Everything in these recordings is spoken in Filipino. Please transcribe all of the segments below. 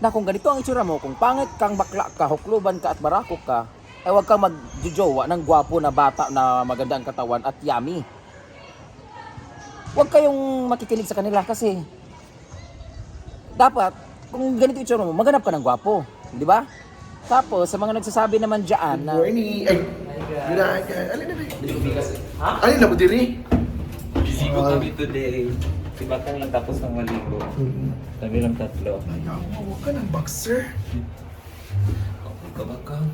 na kung ganito ang itsura mo, kung pangit kang bakla ka, hukluban ka at barakok ka, ay huwag kang magjojowa ng gwapo na bata na maganda ang katawan at yummy. Huwag kayong makikinig sa kanila kasi dapat, kung ganito itsura mo, maganap ka ng gwapo. Di ba? Tapos, sa mga nagsasabi naman dyan na... Morning. Ay, gina, alin na ba? Alin na mo diri? Busy ko kami today. Si Bakang lang tapos ng maligo. Kami lang tatlo. Ayaw mo, huwag ka ng boxer. Ako ka Bakang.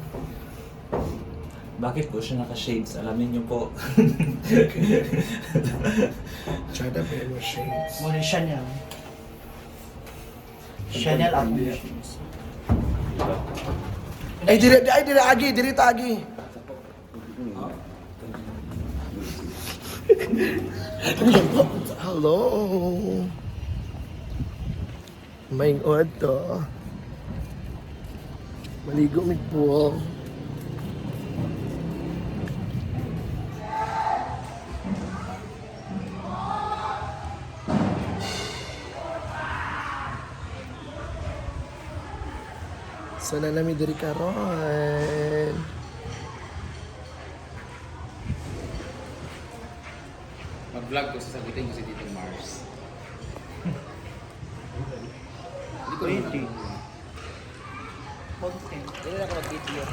Bakit po siya naka-shades? Alamin niyo po. Chada yung shades. Muna Chanel. Chanel ako. Ay, diri, ay, diri, agi, diri, tagi. Hello. May ngod to. Maligo mi po. Sana nami diri karon. Mag-vlog ko, sasagutin ko si Tito Mars. Hindi ko rin. Hindi na ako mag-video.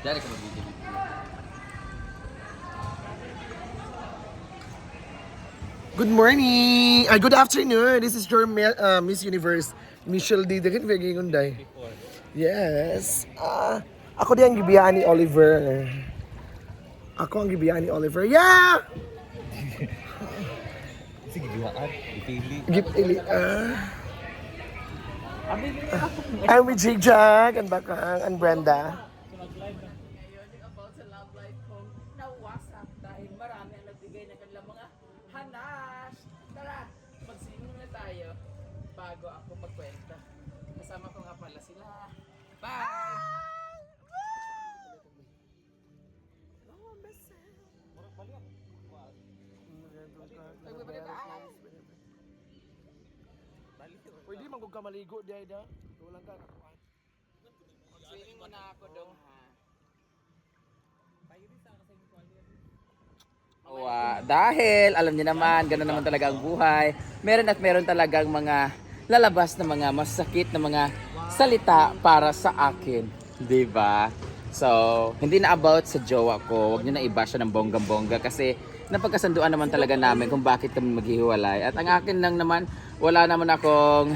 Dari ka Good morning! Ah, good afternoon! This is your uh, Miss Universe, Michelle D. Dagan Vegingunday. Yes. Ah, ako din ang gibiyahan ni Oliver. Ako ang gibiyahan ni Oliver. Yeah! Sige, diwaan. Ipili. Gip ili ah. I'm with Jig Jag and Bakang and Brenda. Ngayon, about sa love life ko, nawasak dahil marami ang nagbigay ng kanilang mga hanas. Tara, magsinong na tayo bago ako magkwenta. Kasama ko nga pala sila. Bye! Pwede man kung ka maligo di ay da. Wala ka Swimming muna ako dong ha. Wa, dahil alam niyo naman, ganoon naman talaga ang buhay. Meron at meron talagang mga lalabas na mga masakit na mga salita para sa akin, ba? So, hindi na about sa jowa ko. Huwag niyo na iba siya ng bonggang-bongga kasi napagkasanduan naman talaga namin kung bakit kami maghihiwalay. At ang akin lang naman, wala naman akong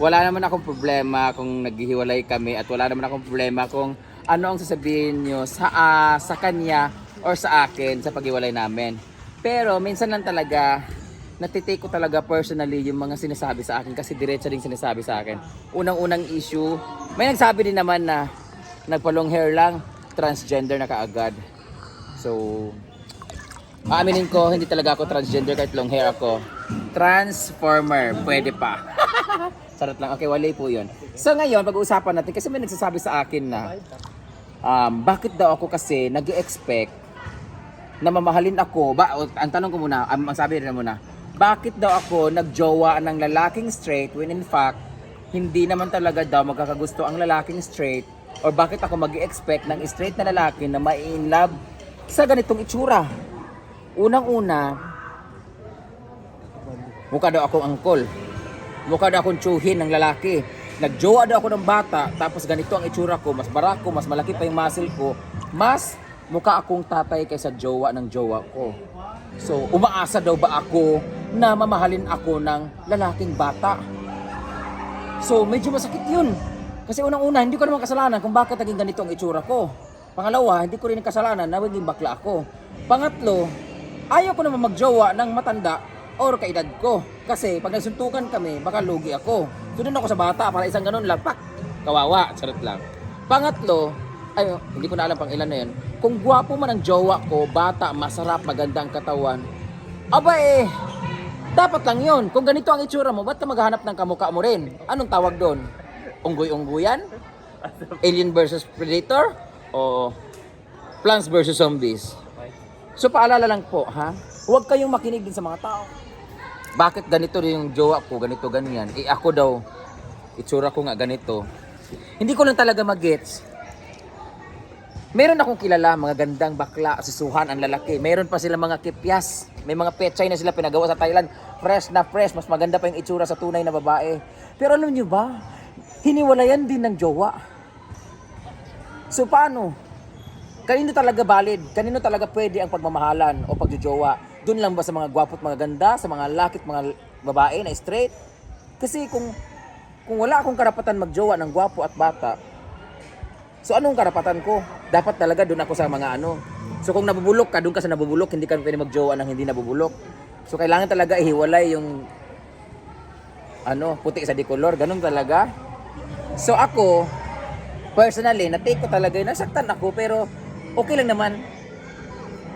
wala naman akong problema kung naghihiwalay kami at wala naman akong problema kung ano ang sasabihin nyo sa, ah, sa kanya or sa akin sa paghiwalay namin. Pero minsan lang talaga natitake ko talaga personally yung mga sinasabi sa akin kasi diretso din sinasabi sa akin. Unang-unang issue, may nagsabi din naman na nagpa-long hair lang, transgender na kaagad. So, Aaminin ko, hindi talaga ako transgender kahit long hair ako. Transformer, pwede pa. Sarot lang. Okay, wali po yun. So ngayon, pag-uusapan natin, kasi may nagsasabi sa akin na, um, bakit daw ako kasi nag expect na mamahalin ako, ba, o, ang tanong ko muna, ang sabi rin muna, bakit daw ako nagjowa ng lalaking straight when in fact, hindi naman talaga daw magkakagusto ang lalaking straight or bakit ako mag expect ng straight na lalaki na mai-in love sa ganitong itsura. Unang-una, mukha daw akong angkol. Mukha daw akong tsuhin ng lalaki. Nagjowa daw ako ng bata, tapos ganito ang itsura ko, mas barako, mas malaki pa yung muscle ko, mas mukha akong tatay kaysa jowa ng jowa ko. So, umaasa daw ba ako na mamahalin ako ng lalaking bata? So, medyo masakit yun. Kasi unang-una, hindi ko naman kasalanan kung bakit naging ganito ang itsura ko. Pangalawa, hindi ko rin kasalanan na naging bakla ako. Pangatlo, ayaw ko naman magjowa ng matanda or kaedad ko. Kasi pag nagsuntukan kami, baka lugi ako. Doon ako sa bata para isang ganun lang, pak, kawawa, charot lang. Pangatlo, ay, hindi ko na alam pang ilan na yun. Kung gwapo man ang jowa ko, bata, masarap, maganda ang katawan, aba eh, Dapat lang yun. Kung ganito ang itsura mo, ba't ka maghahanap ng kamukha mo rin? Anong tawag doon? Unggoy-ungguyan? Alien versus Predator? O Plants versus Zombies? So paalala lang po, ha? Huwag kayong makinig din sa mga tao. Bakit ganito rin yung jowa ko, ganito, ganyan? Eh ako daw, itsura ko nga ganito. Hindi ko lang talaga magets. Meron akong kilala, mga gandang bakla, asisuhan ang lalaki. Meron pa sila mga kipyas. May mga pechay na sila pinagawa sa Thailand. Fresh na fresh, mas maganda pa yung itsura sa tunay na babae. Pero alam nyo ba, hiniwalayan din ng jowa. So paano? Kanino talaga valid? Kanino talaga pwede ang pagmamahalan o pagjojowa? Doon lang ba sa mga gwapo at mga ganda, sa mga lakit mga babae na straight? Kasi kung kung wala akong karapatan magjowa ng gwapo at bata, so anong karapatan ko? Dapat talaga doon ako sa mga ano. So kung nabubulok ka, doon ka sa nabubulok, hindi ka pwede magjowa ng hindi nabubulok. So kailangan talaga ihiwalay yung ano, puti sa decolor, ganun talaga. So ako, personally, na-take ko talaga yun. Nasaktan ako, pero okay lang naman.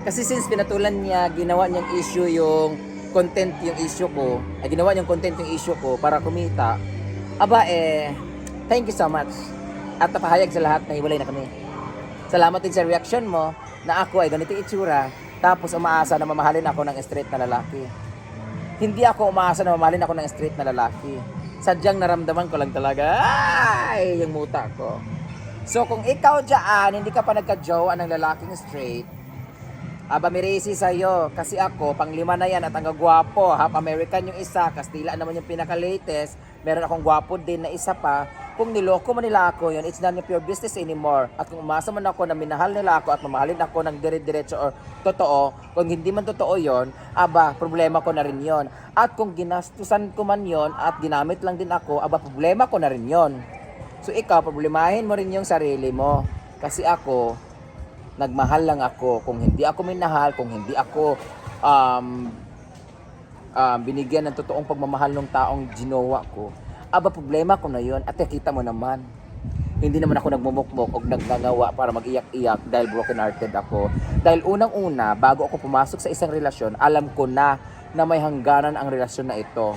Kasi since pinatulan niya, ginawa niyang issue yung content yung issue ko, ay ginawa niyang content yung issue ko para kumita, aba eh, thank you so much. At napahayag sa lahat na hiwalay na kami. Salamat din sa reaction mo na ako ay ganito itsura, tapos umaasa na mamahalin ako ng straight na lalaki. Hindi ako umaasa na mamahalin ako ng straight na lalaki. Sadyang naramdaman ko lang talaga, ay, yung muta ko. So kung ikaw dyan, hindi ka pa nagka-jowa ng lalaking straight, aba mirisi sa'yo. Kasi ako, panglima na yan at ang gwapo. Half American yung isa, Kastila naman yung pinaka-latest. Meron akong gwapo din na isa pa. Kung niloko man nila ako yun, it's none of your business anymore. At kung umasa man ako na minahal nila ako at mamahalin ako ng dire-diretso or totoo, kung hindi man totoo yon, aba, problema ko na rin yon. At kung ginastusan ko man yon at ginamit lang din ako, aba, problema ko na rin yon. So ikaw, problemahin mo rin yung sarili mo. Kasi ako, nagmahal lang ako. Kung hindi ako minahal, kung hindi ako um, um, binigyan ng totoong pagmamahal ng taong ginawa ko, aba problema ko na yon at nakita mo naman. Hindi naman ako nagmumukmok o nagngangawa para mag-iyak-iyak dahil broken hearted ako. Dahil unang-una, bago ako pumasok sa isang relasyon, alam ko na na may hangganan ang relasyon na ito.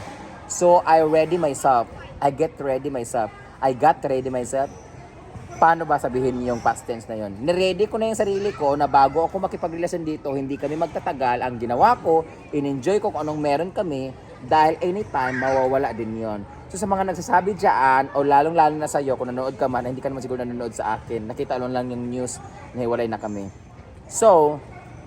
So, I ready myself. I get ready myself. I got ready myself paano ba sabihin yung past tense na yon? Niready ko na yung sarili ko na bago ako makipagrelasyon dito, hindi kami magtatagal. Ang ginawa ko, in-enjoy ko kung anong meron kami dahil anytime mawawala din yon. So sa mga nagsasabi dyan, o lalong-lalo na sa'yo, kung nanood ka man, hindi ka naman siguro nanonood sa akin, nakita lang lang yung news na hiwalay na kami. So,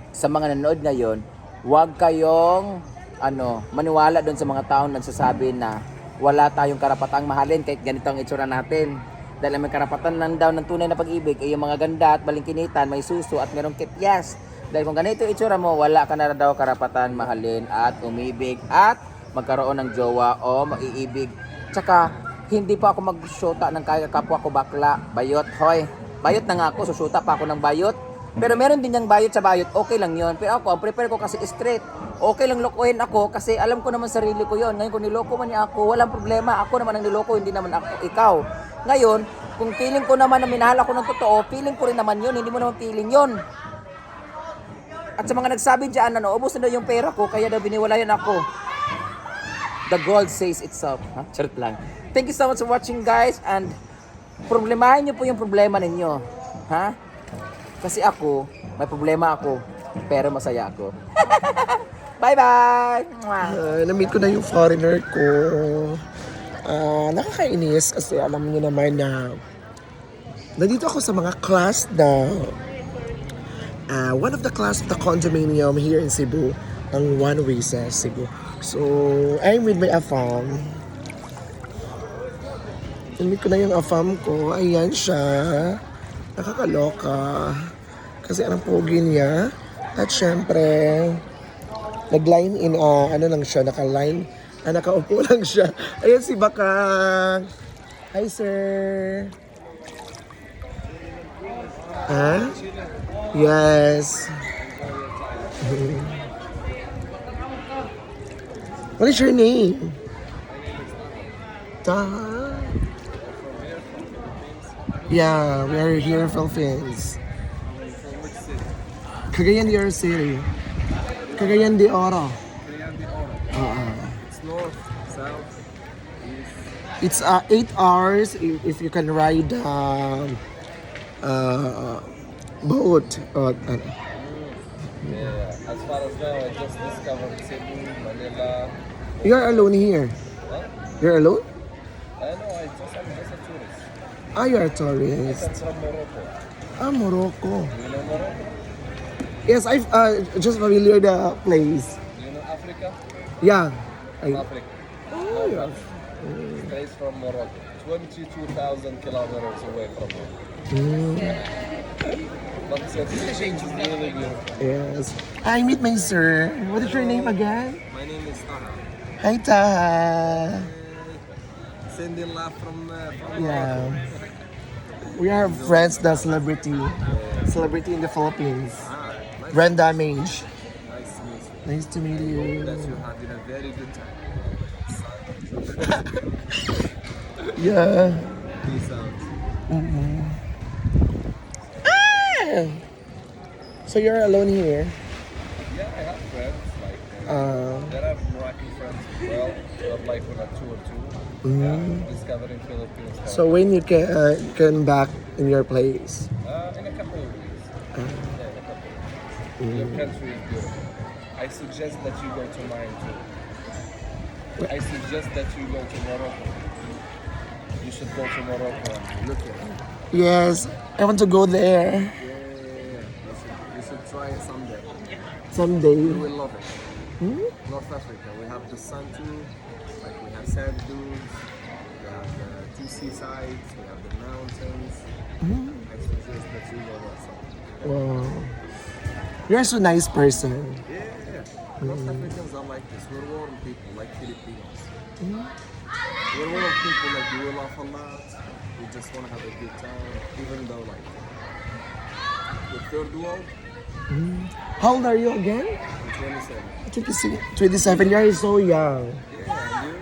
sa mga nanood ngayon, huwag kayong ano, maniwala doon sa mga taong nagsasabi na wala tayong karapatang mahalin kahit ganito ang itsura natin. Dahil may karapatan lang daw ng tunay na pag-ibig ay yung mga ganda at balingkinitan, may suso at merong kityas. Dahil kung ganito itsura mo, wala ka na daw karapatan mahalin at umibig at magkaroon ng jowa o maiibig. Tsaka, hindi pa ako magsyota ng kaya kapwa ko bakla. Bayot, hoy. Bayot na nga ako, susuta pa ako ng bayot. Pero meron din yung bayot sa bayot, okay lang yon Pero ako, ang prepare ko kasi straight. Okay lang lokohin ako kasi alam ko naman sarili ko yon Ngayon kung niloko man niya ako, walang problema. Ako naman ang niloko, hindi naman ako, ikaw. Ngayon, kung feeling ko naman na minahal ako ng totoo, feeling ko rin naman yun, hindi mo naman feeling yun. At sa mga nagsabi dyan, ano, ubos na daw yung pera ko, kaya daw biniwalayan ako. The gold says itself. Ha? Charot lang. Thank you so much for watching guys and problemahin niyo po yung problema ninyo. Ha? Kasi ako, may problema ako, pero masaya ako. Bye-bye! Ah, na-meet ko na yung foreigner ko. Ah, nakakainis kasi alam niyo naman na nandito ako sa mga class na ah, one of the class of the condominium here in Cebu, ang One Way sa Cebu. So, I'm with my afam. Na-meet ko na yung afam ko. Ayan siya. Nakakaloka. Kasi ang pogi niya. At syempre, nag-line in, ah, ano lang siya, naka-line, ah, nakaupo lang siya. Ayan si Bakang. Hi, sir. Ha? Yes. What is your name? Taha? Yeah, we are here in Philippines. Cagayan de Oro City. Cagayan de Oro. Cagayan de Oro. It's north, south, east. It's uh, eight hours if, if you can ride uh, uh, boat. Uh, uh yeah, as far as now, I just discovered Cebu you're alone here. Huh? You're alone? I know, I just, I'm just a tourist. Ah, you're a I'm tourist. from Morocco. Ah, Morocco. You know Morocco? Yes, I've uh, just familiar the place. You know Africa? Yeah. I, Africa. oh, yeah. Stays from Morocco. 22,000 kilometers away from here. Mm, But it's really beautiful. yes. I meet my sir. What is your name again? My name is Taha. Hi, Taha. Sending love from, uh, from Yeah. We are friends, the celebrity. Celebrity in the Philippines. Ah, nice, Brenda Mange. nice to meet you. Nice to meet you. That you're having a very good time. Yeah. Peace out. Mm-hmm. Ah! So you're alone here. Yeah, I have friends. Like, uh, Uh, are Moroccan friends as well. Like on a tour too. Mhm. Yeah, discovering Philippines. so when you can uh, come back in your place? uh, in a couple of weeks. Uh, Yeah, in a couple of weeks. Your country is beautiful. I suggest that you go to mine too. I suggest that you go to Morocco. You should go to Morocco and look at it. yes, I want to go there Yeah, yeah, yeah. You should, you should try it someday. someday. You will love it. Hmm? North Africa, we have the sun too, like we have sand dunes, we have the two seasides, we have the mountains. I suggest that you go there someday. Wow. You're so nice person. Yeah, yeah. North hmm. Africans are like this. We're warm people, like Filipinos. Hmm? We're warm people, like we will laugh a lot. We just want to have a good time, even though like the third world, hmm. How old are you again? I'm 27. 27. 27. You're so young. Yeah, you?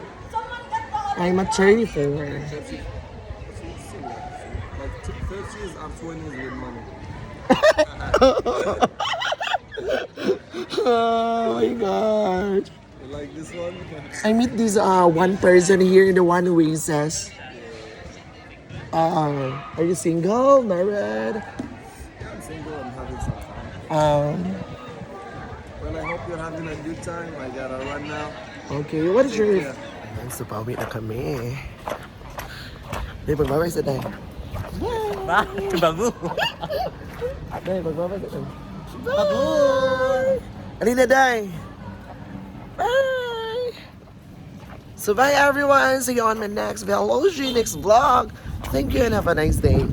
I'm a 34. 30. That's similar. Like t- 30s are 20s with money. Oh my god. You like this one? I meet this uh one person here in the one who says, uh, are you single, married? I'm single and having some fun. Um, hope you're having a good time. I gotta run now. okay, what is your... Yeah. Ayan, so pauwi na kami. Day, pagbabay sa day. Ba? Bago. Day, pagbabay sa day. Bye! Alina, day. Bye! So bye everyone. See you on my next Velogy next vlog. Thank you and have a nice day.